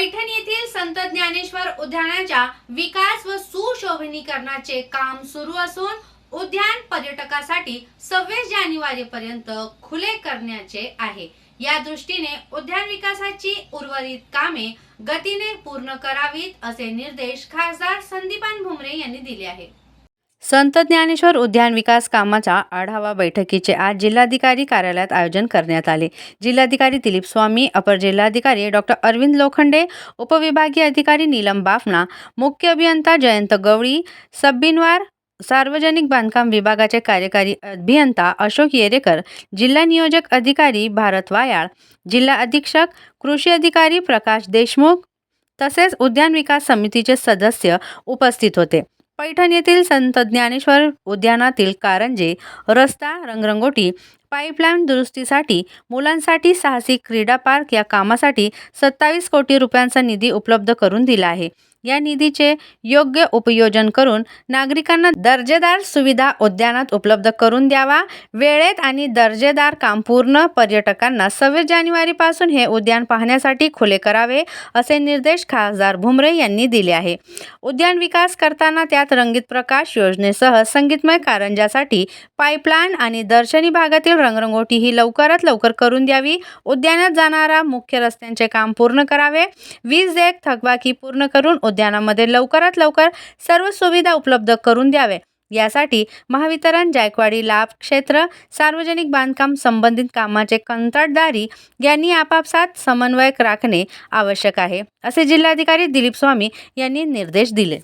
पैठण येथील संत ज्ञानेश्वर उद्यानाच्या विकास व सुशोभनीकरणाचे काम सुरू असून उद्यान पर्यटकासाठी सव्वीस जानेवारी पर्यंत खुले करण्याचे आहे. या दृष्टीने उद्यान विकासाची उर्वरित कामे गतीने पूर्ण करावीत असे निर्देश खासदार संदीपान भुमरे यांनी दिले आहेत. संत ज्ञानेश्वर उद्यान विकास कामाच्या आढावा बैठकीचे आज जिल्हाधिकारी कार्यालयात आयोजन करण्यात आले. जिल्हाधिकारी दिलीप स्वामी अपर जिल्हाधिकारी डॉक्टर अरविंद लोखंडे उपविभागीय अधिकारी नीलम बाफना मुख्य अभियंता जयंत गवळी सब्बिनवार सार्वजनिक बांधकाम विभागाचे कार्यकारी अभियंता अशोक येरेकर जिल्हा नियोजक अधिकारी भारत वायाळ जिल्हा अधीक्षक कृषी अधिकारी प्रकाश देशमुख तसेच उद्यान विकास समितीचे सदस्य उपस्थित होते. पैठण येथील संत ज्ञानेश्वर उद्यानातील कारंजे रस्ता रंगरंगोटी पाईपलाईन दुरुस्तीसाठी मुलांसाठी साहसी क्रीडा पार्क या कामासाठी सत्तावीस कोटी रुपयांचा निधी उपलब्ध करून दिला आहे. या निधीचे योग्य उपयोजन करून नागरिकांना दर्जेदार सुविधा उद्यानात उपलब्ध करून द्यावा. वेळेत आणि दर्जेदार काम पूर्ण पर्यटकांना सव्वीस जानेवारीपासून हे उद्यान पाहण्यासाठी खुले करावे असे निर्देश खासदार भुमरे यांनी दिले आहे. उद्यान विकास करताना त्यात रंगीत प्रकाश योजनेसह संगीतमय कारंजासाठी पाईपलाईन आणि दर्शनी भागातील रंगरंगोटी ही लवकरात लवकर करून द्यावी. उद्यानात जाणारा मुख्य रस्त्यांचे काम पूर्ण करावे. वीज देयक थकबाकी पूर्ण करून उद्यानामध्ये लवकरात लवकर सर्व सुविधा उपलब्ध करून द्यावे. यासाठी महावितरण जायकवाडी लाभ क्षेत्र सार्वजनिक बांधकाम संबंधित कामाचे कंत्राटदारी यांनी आपापसात समन्वय राखणे आवश्यक आहे असे जिल्हाधिकारी दिलीप स्वामी यांनी निर्देश दिले.